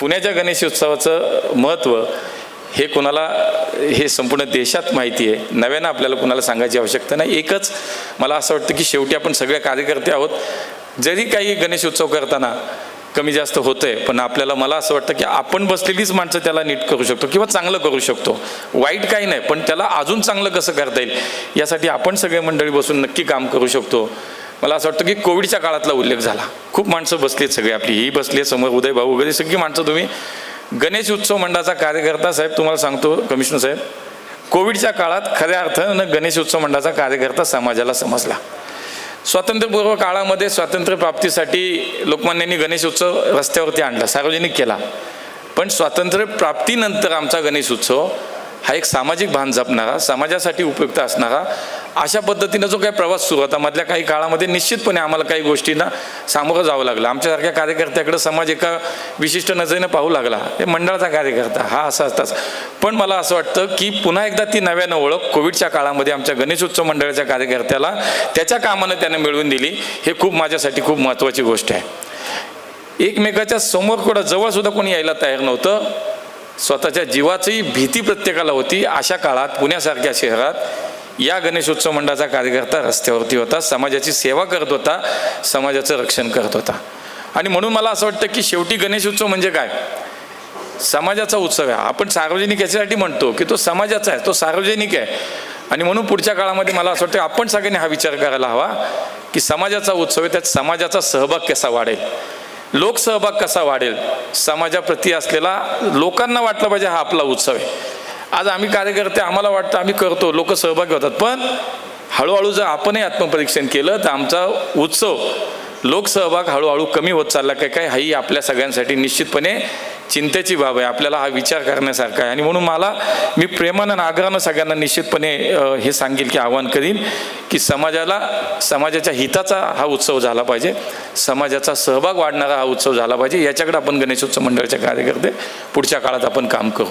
पुण्याच्या गणेशोत्सवाचं महत्त्व हे कोणाला हे संपूर्ण देशात माहिती आहे. नव्यानं आपल्याला कोणाला सांगायची आवश्यकता नाही. एकच मला असं वाटतं की शेवटी आपण सगळे कार्यकर्ते आहोत. जरी काही गणेशोत्सव करताना कमी जास्त होतं आहे पण आपल्याला मला असं वाटतं की आपण बसलेलीच माणसं त्याला नीट करू शकतो किंवा चांगलं करू शकतो. वाईट काही नाही पण त्याला अजून चांगलं कसं करता येईल? यासाठी आपण सगळे मंडळी बसून नक्की काम करू शकतो. मला असं वाटतं की कोविडच्या काळातला उल्लेख झाला. खूप माणसं बसलीत सगळे आपली ही बसली समोर उदय भाऊ वगैरे सगळी माणसं तुम्ही. गणेश उत्सव मंडळाचा कार्यकर्ता साहेब तुम्हाला सांगतो कमिशनर साहेब. कोविडच्या काळात खऱ्या अर्थानं गणेश उत्सव मंडळाचा कार्यकर्ता समाजाला समजला. स्वातंत्र्यपूर्व काळामध्ये स्वातंत्र्य प्राप्तीसाठी लोकमान्यांनी गणेश उत्सव रस्त्यावरती आणला सार्वजनिक केला. पण स्वातंत्र्य प्राप्तीनंतर आमचा गणेश उत्सव हा एक सामाजिक भान जपणारा समाजासाठी उपयुक्त असणारा अशा पद्धतीनं जो काही प्रवास सुरू होता मधल्या काही काळामध्ये निश्चितपणे आम्हाला काही गोष्टींना सामोरं जावं लागलं. आमच्यासारख्या कार्यकर्त्याकडे समाज एका विशिष्ट नजरेनं पाहू लागला. हे मंडळाचा कार्यकर्ता हा असा असताच पण मला असं वाटतं की पुन्हा एकदा ती नव्यानं ओळख कोविडच्या काळामध्ये आमच्या गणेशोत्सव मंडळाच्या कार्यकर्त्याला त्याच्या कामानं त्यानं मिळवून दिली हे खूप माझ्यासाठी खूप महत्त्वाची गोष्ट आहे. एकमेकाच्या समोर कुठं जवळसुद्धा कोणी यायला तयार नव्हतं. स्वतःच्या जीवाचीही भीती प्रत्येकाला होती. अशा काळात पुण्यासारख्या शहरात या गणेशोत्सव मंडळाचा कार्यकर्ता रस्त्यावरती होता समाजाची सेवा करत होता समाजाचं रक्षण करत होता. आणि म्हणून मला असं वाटतं की शेवटी गणेशोत्सव म्हणजे काय? समाजाचा उत्सव आहे. आपण सार्वजनिक याच्यासाठी म्हणतो की तो समाजाचा आहे तो सार्वजनिक आहे. आणि म्हणून पुढच्या काळामध्ये मला असं वाटतं आपण सगळ्यांनी हा विचार करायला हवा की समाजाचा उत्सव आहे त्यात समाजाचा सहभाग कसा वाढेल? लोकसहभाग कसा वाढेल? समाजाप्रती असलेला लोकांना वाटलं पाहिजे हा आपला उत्सव आहे. आज आम्ही कार्यकर्ते आम्हाला वाटतं आम्ही करतो लोक सहभागी होतात. पण हळूहळू जर आपणही आत्मपरीक्षण केलं तर आमचा उत्सव लोकसहभाग हळूहळू कमी होत चालला काय काय हाही आपल्या सगळ्यांसाठी निश्चितपणे चिंतेची बाब आहे. आपल्याला हा विचार करण्यासारखा आहे. आणि म्हणून मला मी प्रेमानं आणि आग्रहानं सगळ्यांना निश्चितपणे हे सांगेल की आवाहन करीन की समाजाला समाजाच्या हिताचा हा उत्सव झाला पाहिजे. समाजाचा सहभाग वाढणारा हा उत्सव झाला पाहिजे. याच्याकडे आपण गणेशोत्सव मंडळाचे कार्यकर्ते पुढच्या काळात आपण काम करू.